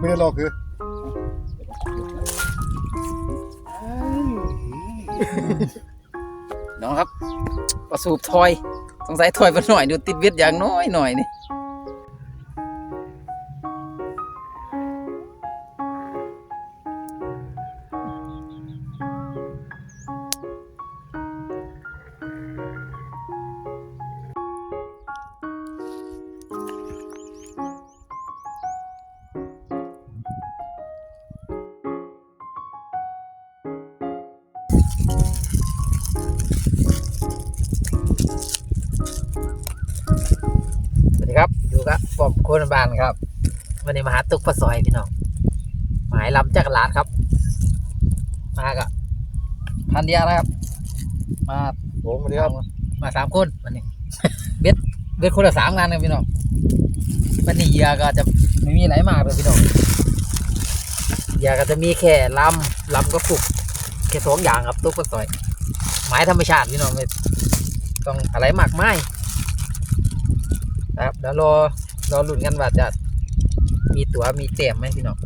ไม่ได้หรอกคือน้องครับประสูบถอย สงสัยถอยไปหน่อยดูติดเวียดอย่างน้อยหน่อยนี่ คนบ้านครับวันนี้มาหาตุกปลาซอยพี่น้องหมายลำจากรลาดครับ มากับพันเดียวนะครับ มาผมสวัสดีครับมาสามคนวันนี้เบ็ดเบ็ดคนละสามงานครับพี่น้องวันนี้เหยื่อก็จะไม่มีไหลมากเลยพี่น้องเหยื่อก็จะมีแค่ลำลำก็ปลุกแค่สองอย่างครับตุกปลาซอยหมายธรรมชาติพี่น้องไม่ต้องอะไรมากไม้นะครับเดี๋ยวรอ รอลุ้นกันว่าจะมีตัวมีเต็มไหมพี่น้อง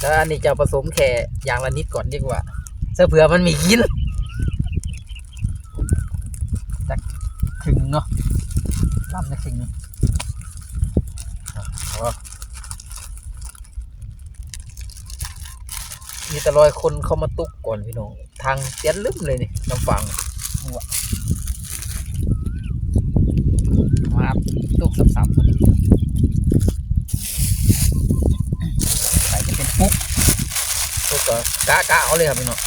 แล้วอันนี้จะผสมแค่อย่างละนิดก่อนดีกว่าเสเผื่อมันมีกินถึงเนาะลำจะถึงมีแต่รอยคนเข้ามาตุกก่อนพี่น้อง ทางเตี้ยนลึมเลยนี่ลำฟัง หัวมาตุกสับๆใส่จะเป็นปุ๊กปุ๊กก็กะกะเอาเลยครับพี่น้อง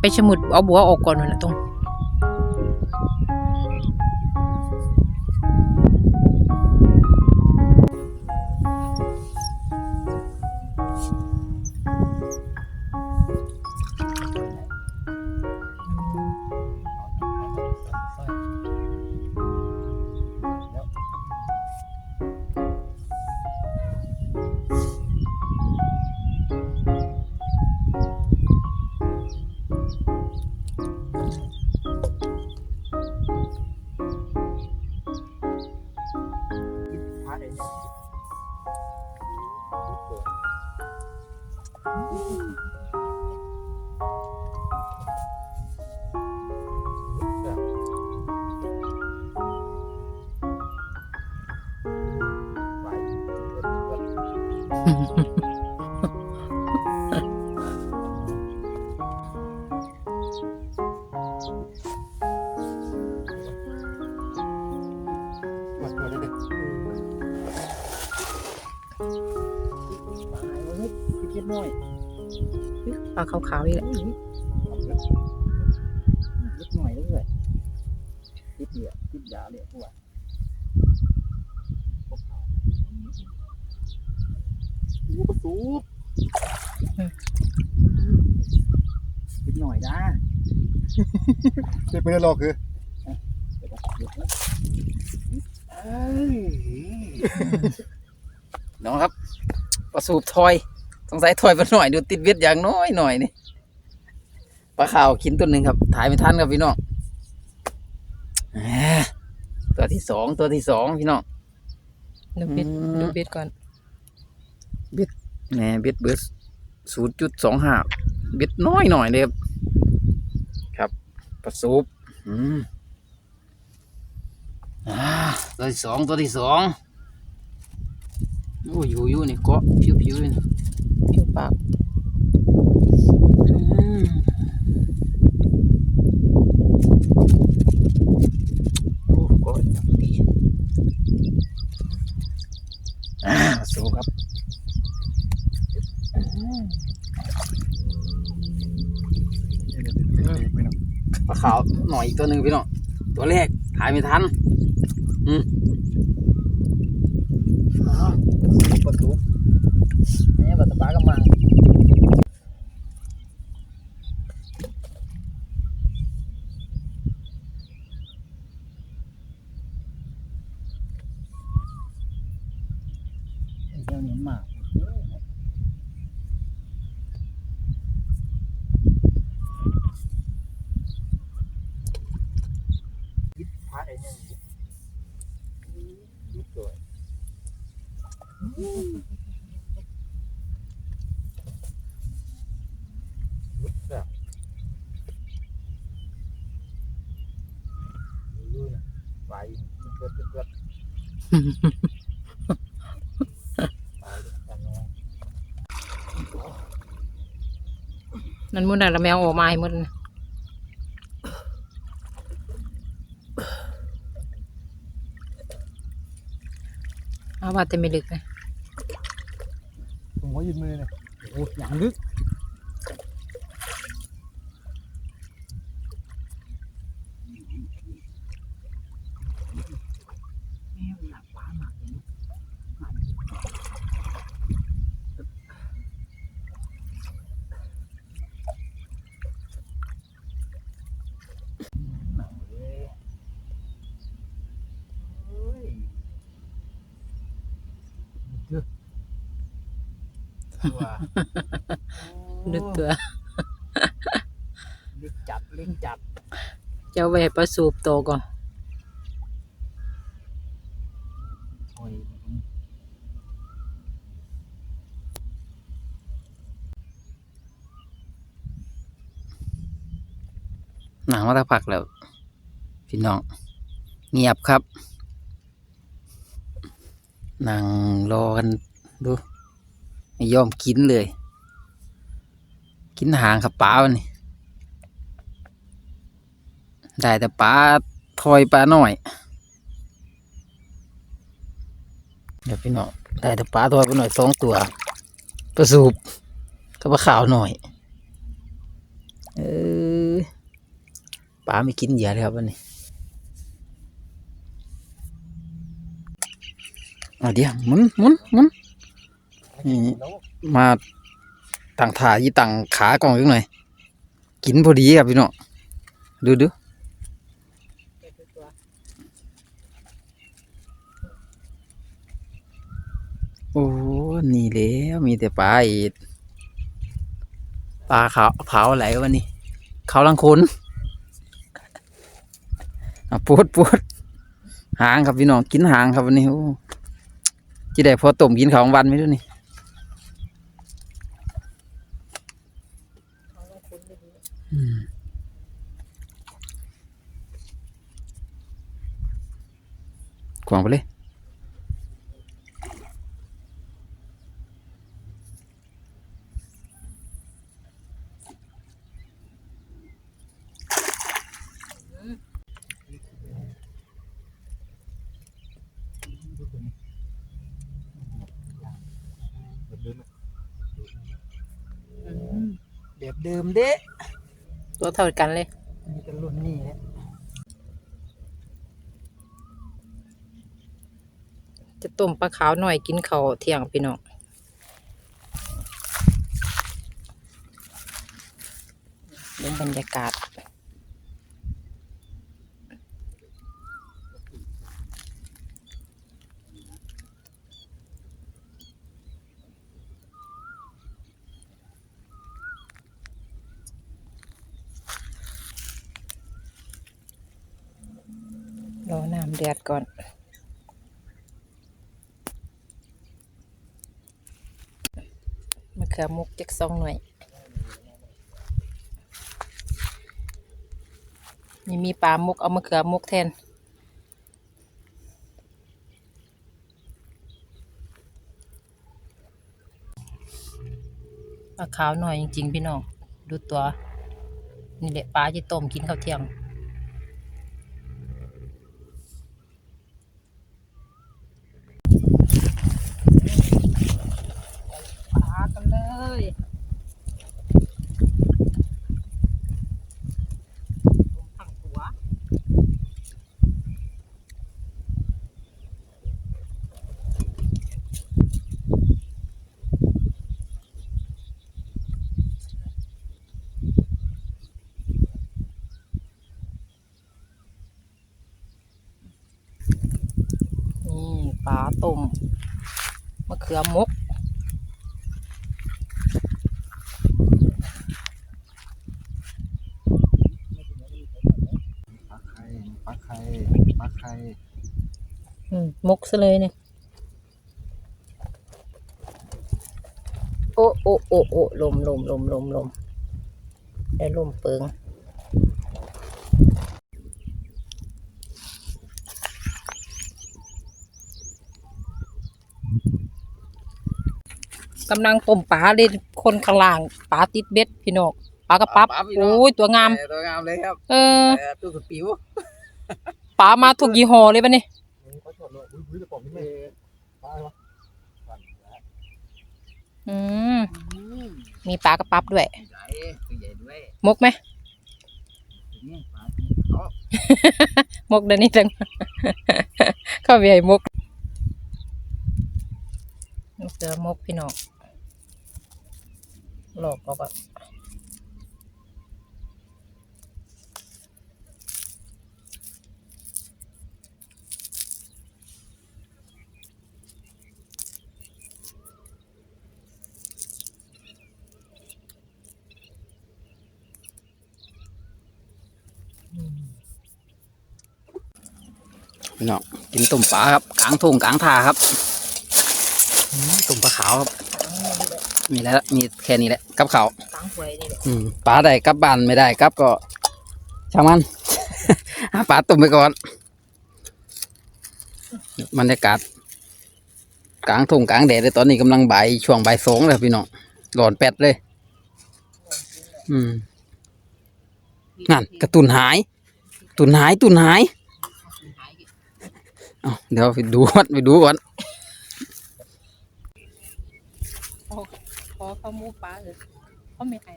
ไปชมุดเอาบัวออกก่อนนะตรง ปลาขาวๆอีกแหละ คิดหน่อยด้วยคิดเดียวคิดยาเลยพวก ลูกสูบ คิดหน่อยนะไม่ได้หรอกคือน้องครับ ประสูบถอย สงสัยถอยไปหน่อยดูติดเวียดอย่างน้อยหน่อยนี่ปลาขาวขินตัวหนึ่งครับ ถ่ายไม่ทันครับพี่น้องแหมตัวที่สองตัวที่สองพี่น้องดูบิดอืมดูบิดก่อนแหมเบ็ดเบิร์ศูนย์จุดสองห้า เบ็ดน้อยหน่อยเลยครับครับประสูบอืมอ่าตัวที่สองตัวที่สองโอ้ยอยู่อยู่นี่เกาะผิวผิวๆนี่ผิวปาก อืมโอ้เกาะดีอ่าสู้ครับปลาขาวหน่อยอีก ตัวหนึ่งพี่น้องตัวแรกถ่ายไม่ทัน อืม แบบตะปากำมังเดี๋ยวนี้มาก ยิบพระไอ้เนี่ยยิบยิบเลยยิบแบบดูนะไฟเกิดเกิดเกิดตายกั นั่นมุดน่ะแล้วแมวออกมาให้หมดนะเอาว่าแต่ไม่ลึกนะผมขอยืนมือเลยโอ้ยอย่างลึก ว่าลึกตัวลึกจัดลึกจัดเจ้าไว้ให้ประสูบโตก่อนโอ้ยหนังมาตะพักแล้ว พี่น้อง เงียบครับ นั่งรอกันดู ไม่ยอมกินเลย กินหางครับปลาวันนี้ได้แต่ปลาทอยปลาหน่อย เดี๋ยวพี่น้องได้แต่ปลาทอยปลาหน่อยสองตัว ประสูบกับปลาขาวหน่อย เออปลาไม่กินเหยื่อเลยครับวันนี้อะเดี๋ยวหมุนหมุนหมุน นี่มาต่างขายี่ต่างขากล่องยังหน่อยกินพอดีครับพี่น้องดูดูโอ้นี่แล้วมีแต่ปลาอีกปลาขาวขาวอะไรวะนี่ขาลังคนปวดปวดหางครับพี่น้องกินหางครับวันนี้โอ้จีได้พอต้มกินของวันไหมด้วยนี่ กวางไปเลยแบบเดิมเด้ตัวเท่ากันเลย มีกันรุ่นนี้แหละ จะ ต้มปลาขาวหน่อยกินข้าวเที่ยงพี่น้องเรื่องบรรยากาศรอน้ำเดือดก่อนื่อมุกจักสองหน่วยนี่มีปลามุกเอามะเขือมุกแทนปลาขาวหน่อยจริงๆพี่น้องดูตัว นี่แหละปลาที่ต้มกินข้าวเที่ยง ปลากันเลยผักหัว ป ลา ต้มมะเขือมกปลาไข่ปลาไข่ปลาไข่อืมมกซะเลยเนี่ย โอ้โอ้โอ้โอ้ลมลมลมลมลมได้ลมเปิง กำลังต้มปลาเลยคนข้างล่างปลาติดเบ็ดพี่น้องปลากระปับโอ้ยตัวงามตัวงามเลยครับเออตัวสุดปิวปลามาถูกยี่ห้อเลยปะเนี่ยนี่เขาชดเลยอุ้ยอุ้ยแต่ผมนี่ไม่ปลาอะไรวะปลาอะไรวะอืมมีปลากระปับด้วยใหญ่ตัวใหญ่ด้วยมกไหมนี่ปลาเขามกเดี๋ยวนี้จังเข้าไปให้มกเจอมกพี่น้อง หลอกก็แบบพี่น้องกินต้มปลาครับกลางทุ่งกลางทาครับอืมต้มปลาขาวครับ มีแล้วละมีแค่นี้แหละกับเขาวตั้งหวยนี่แหละอืมปลาได้กลับบ้านไม่ได้กลับก็ช่างมัน หาปลาต้มไปก่อนบรรยากาศกลางทุ่งกลางแดดเลยตอนนี้กำลังบ่ายช่วงบ่ายสองเลยพี่น้องร้อนแปดเลย อืมนั่นกระตุนหาย ตุนหายตุนหายเอาเดี๋ยวไปดูก่อนไปดูก่อน ขอข้าวมูปลาเลยเขาไม่ให้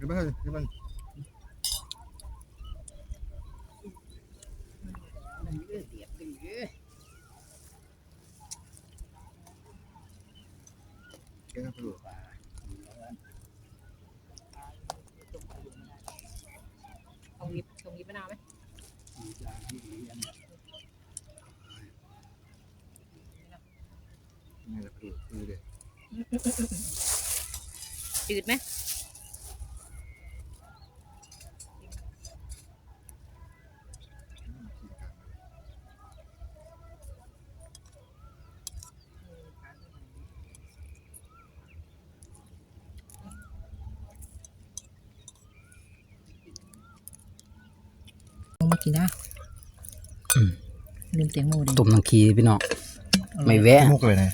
นี่มันนี่มันแกงกระดูกตรงนี้ตรงนี้มะนาวไหม นี่กระดูกดูดิจืดไหมมากินนะลืมแตงโมดิตุ่มนังคีพี่น้องไม่แวะ มุกเลยนะ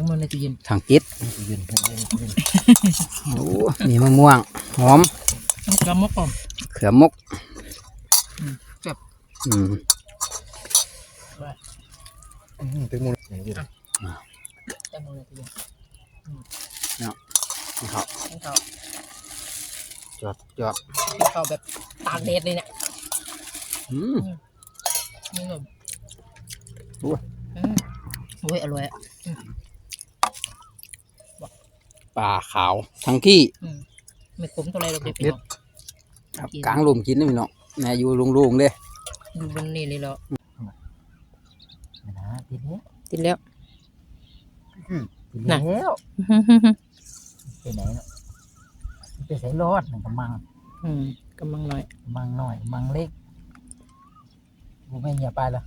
แตงโมในตู้เย็นทางปิดเย็นเย็นเย็นโอ้มีมะม่วง หอมมะเขือมะกอมเขือมกจับอืมเต็มมืออย่างนี้แตงโมในตู้เย็นนี่เขาให้เขาจอดจอดให้เขาแบบตากแดดเลยเนี่ยอืมนี่หนุ่มโอ้ยอืมโอ้ยอร่อยอะ ป่าขาว ทั้งที่อืมไม่ขมเท่าไรหรอกเด็กพี่น้องครับกลางลมกินนะพี่น้องแม่อยู่โลุงๆเด้อยู่บนนี่เลยเหรอนะทีนี้ติดแล้ว ทีแล้วไปไหนเนาะไปใส่รอดหนึ่งกำมังอืมกำลังหน่อยกำมังหน่อยกำมังเล็กกูไม่เงียบไปละ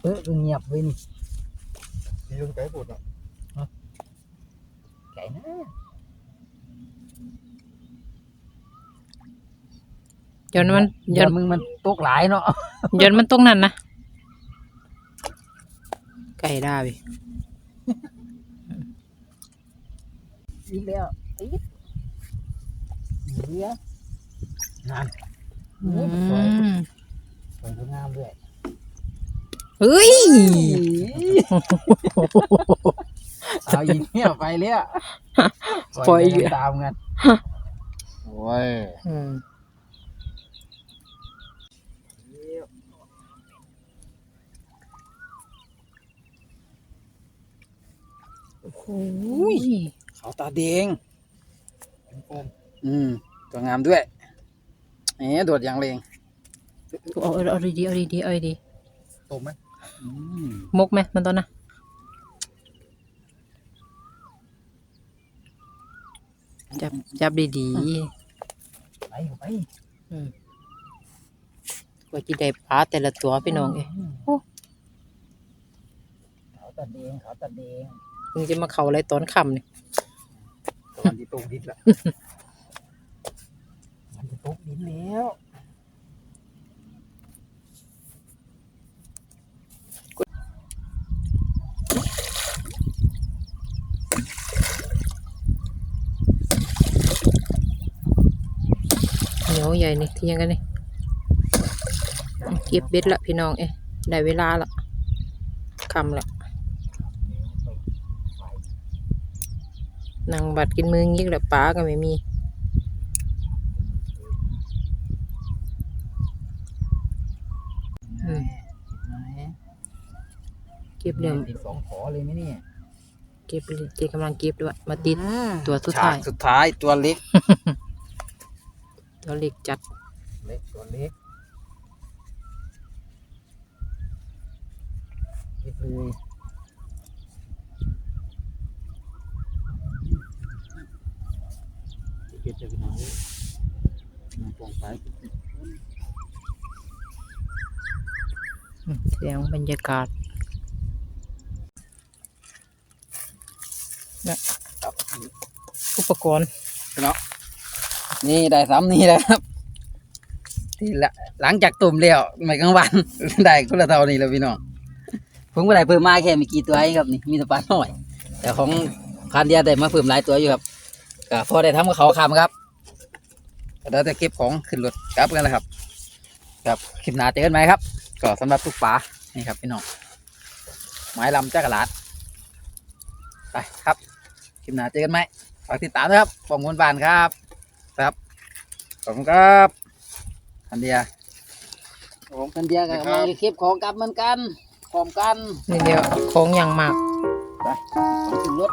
เออเงียบเว้ยนี่ ที่ต้องไก่ปวดอะไก่นะย้อนมันเดี๋ย้ยอวนมึงมันตกหลายเนาะย้อนมันตรงนั้นนะไก่ได้พี่อีกแล้วอีกเหลือนั่นอืมสวยสวยงามด้วย เฮ้ยเอาอีกเนี่ยไปเลยอะปล่อยอีกตามกันโอ้ยอืมโอ้ยเขาตาแดงโฟมอืมตัวงามด้วยเอ๊ะโดดอย่างเรงเอาเอาเอาดีๆเอาดีๆเอาดีโฟมไหมอื มๆมกไหมมันตอนน่ะจับจับดีไปไปๆอืมกว่าจะได้ปลาแต่ละตัวพี่น้องเอ้ยโอ้ขาวตัดแดงขาวตัดแดงมึงจะมาเข้าอะไรตอนค่ำนี่ตอนที่ตกดินละมันจะตกดินแล้ว เหนียวใหญ่นี่ที่ยังกันนี่เก็บเบ็ดละพี่น้องเอ้ยได้เวลาละค่ำละนั่งบัดกินมืองี้แหละปลาก็ไม่มีอืมเก็บเดี๋ยวติดสองขอเลยไหมเนี่ยเก็บเลยเจกำลังเก็บด้วย มาติดตัวสุดท้ายฉกสุดท้ายตัวเล็ก ตัวเล็กจัด เล็กตัวเล็กเก็บเลยเก็บจะไปไหนมันปองไปอืมเสียงบรรยากาศครับอุปกรณ์เนาะ นี่ได้ซ้ำนี่แหละครับ ที่ละหลังจากตุ่มแล้วไม่กลางวัน ได้ก็ละเท่านี้แล้วพี่น้องผมก็ได้เพิ่มมาแค่ไม่กี่ตัวเองครับนี่มีแต่ปลาหน่อย แต่ของพันเดียได้มาเพิ่มหลายตัวอยู่ครับก็พอได้ทำกับเขาคำครับก็ได้แต่เก็บของขึ้นรถกลับกันแล้วครับครับคลิปหน้าเจอกันไหมครับ ก็สำหรับทุกปลานี่ครับพี่น้องไม้ลำจักรลาดไปครับคลิปหน้าเจอกันไหมฝากติดตามนะครับปองมวนบานครับ ขอบคุณครับคันเดียผมคันเดียกับกำลังจะเก็บของกลับเหมือนกันพร้อมกันนี่เดียวของอย่างมากไปของขึ้นรถ